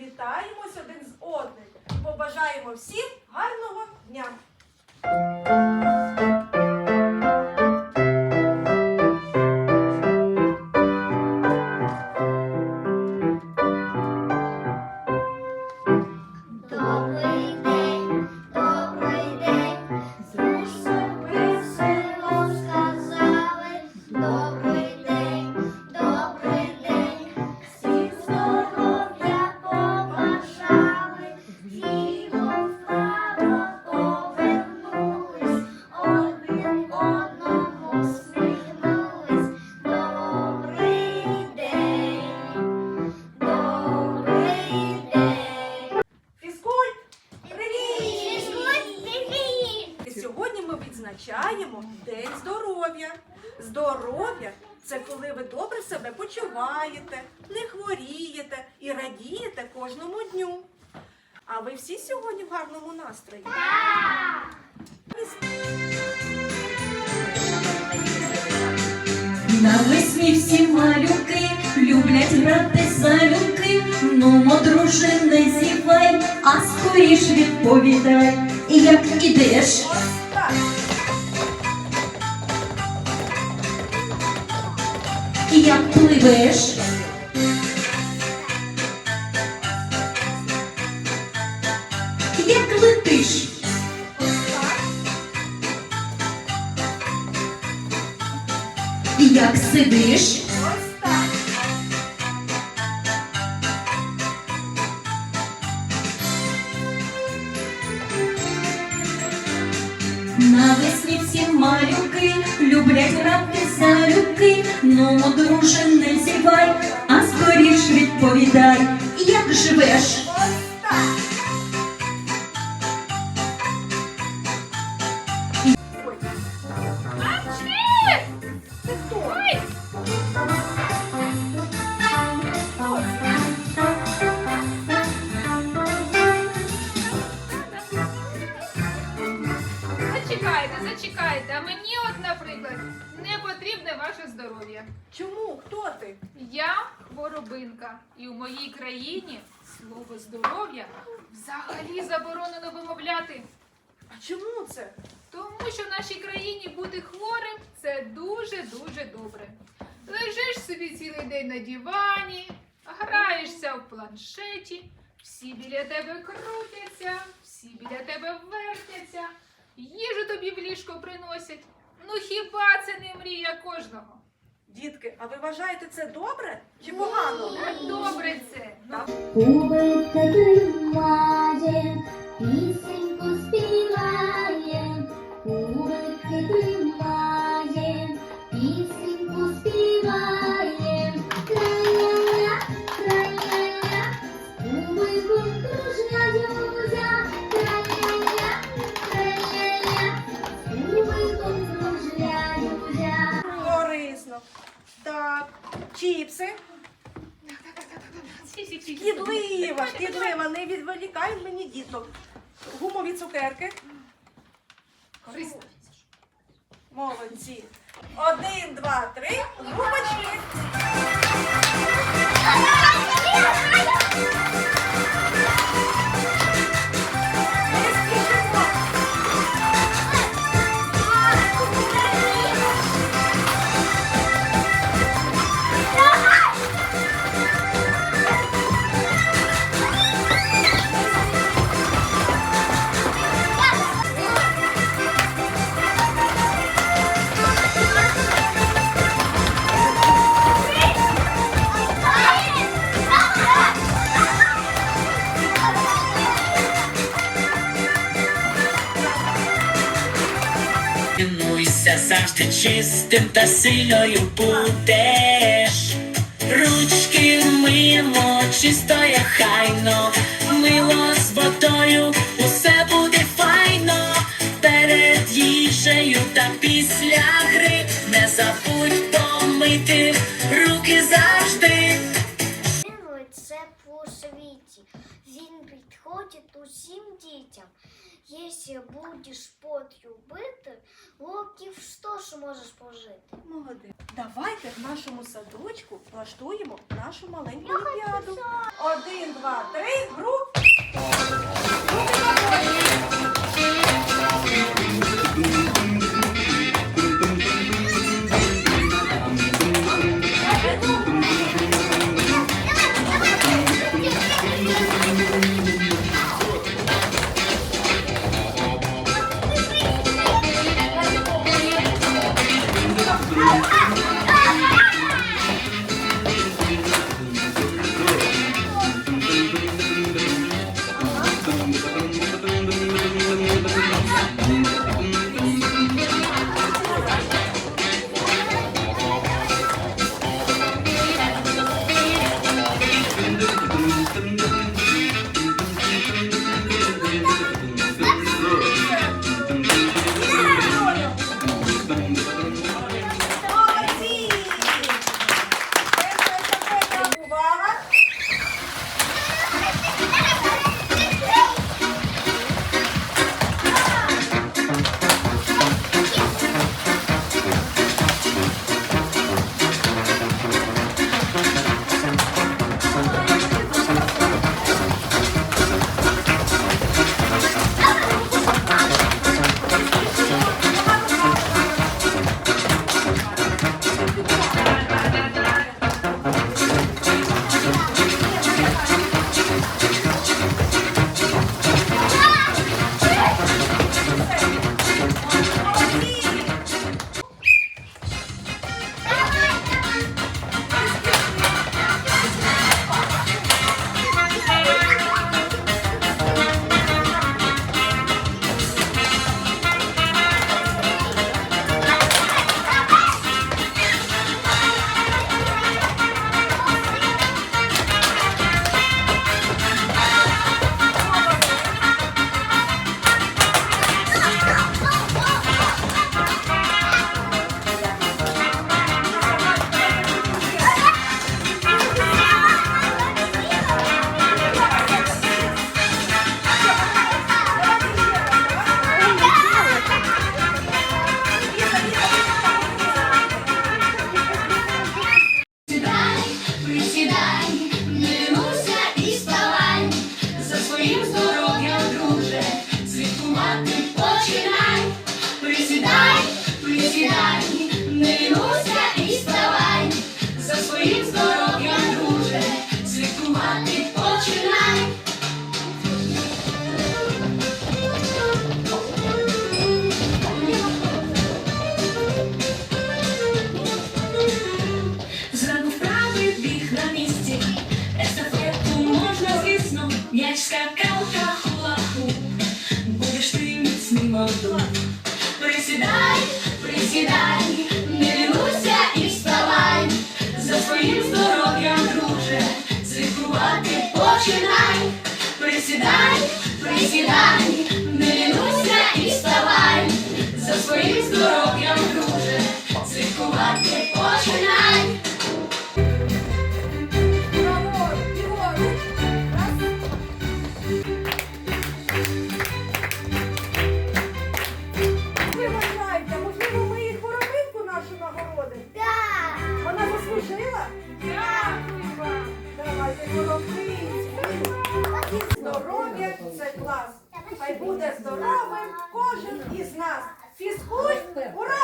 привітаємось один з одним. Побажаємо всім гарного дня! Здоров'я. Це коли ви добре себе почуваєте, не хворієте і радієте кожному дню. А ви всі сьогодні в гарному настрої? Навесні всі малюки люблять грати залюбки. Ну, друже, не зівай, а скоріш відповідай. І як ідеш, як пливеш, як летиш, як сидиш, Навесні всі малюки люблять грати залюбки. Ну, друже, не зівай, а скоріш відповідай, як живеш. Потрібне ваше здоров'я. Чому? Хто ти? Я хворобинка, і в моїй країні слово здоров'я взагалі заборонено вимовляти. А чому це? Тому що в нашій країні бути хворим це дуже-дуже добре. Лежиш собі цілий день на дивані, граєшся в планшеті, всі біля тебе крутяться, всі біля тебе вертяться, їжу тобі в ліжко приносять. Ну хіба це не мрія кожного? Дітки, а ви вважаєте це добре чи погано? Добре це. Кубик пісеньку цукерки. Корисно. Молодці. Один, два, три. Губочки. Завжди чистим та сильною будеш. Ручки мило, чисто як хайно, мило з водою, усе буде файно. Перед їжею та після гри не забудь помити руки завжди. Він підходить усім дітям. Якщо будеш пот любити, років сто ж можеш пожити. Молодець. Давайте в нашому садочку влаштуємо нашу маленьку олімпіаду. Один, два, три, груп. Молодой. Присідай, присідай, не лінуйся і вставай, за своїм здоров'ям, друже, слідкувати починай. Присідай, присідай, не лінуйся і вставай, за своїм здоров'ям, друже, Жила? Дякую вам. Давайте молодці. Здоров'я це клас. Хай буде здоровим кожен із нас. Фізкуль, ура!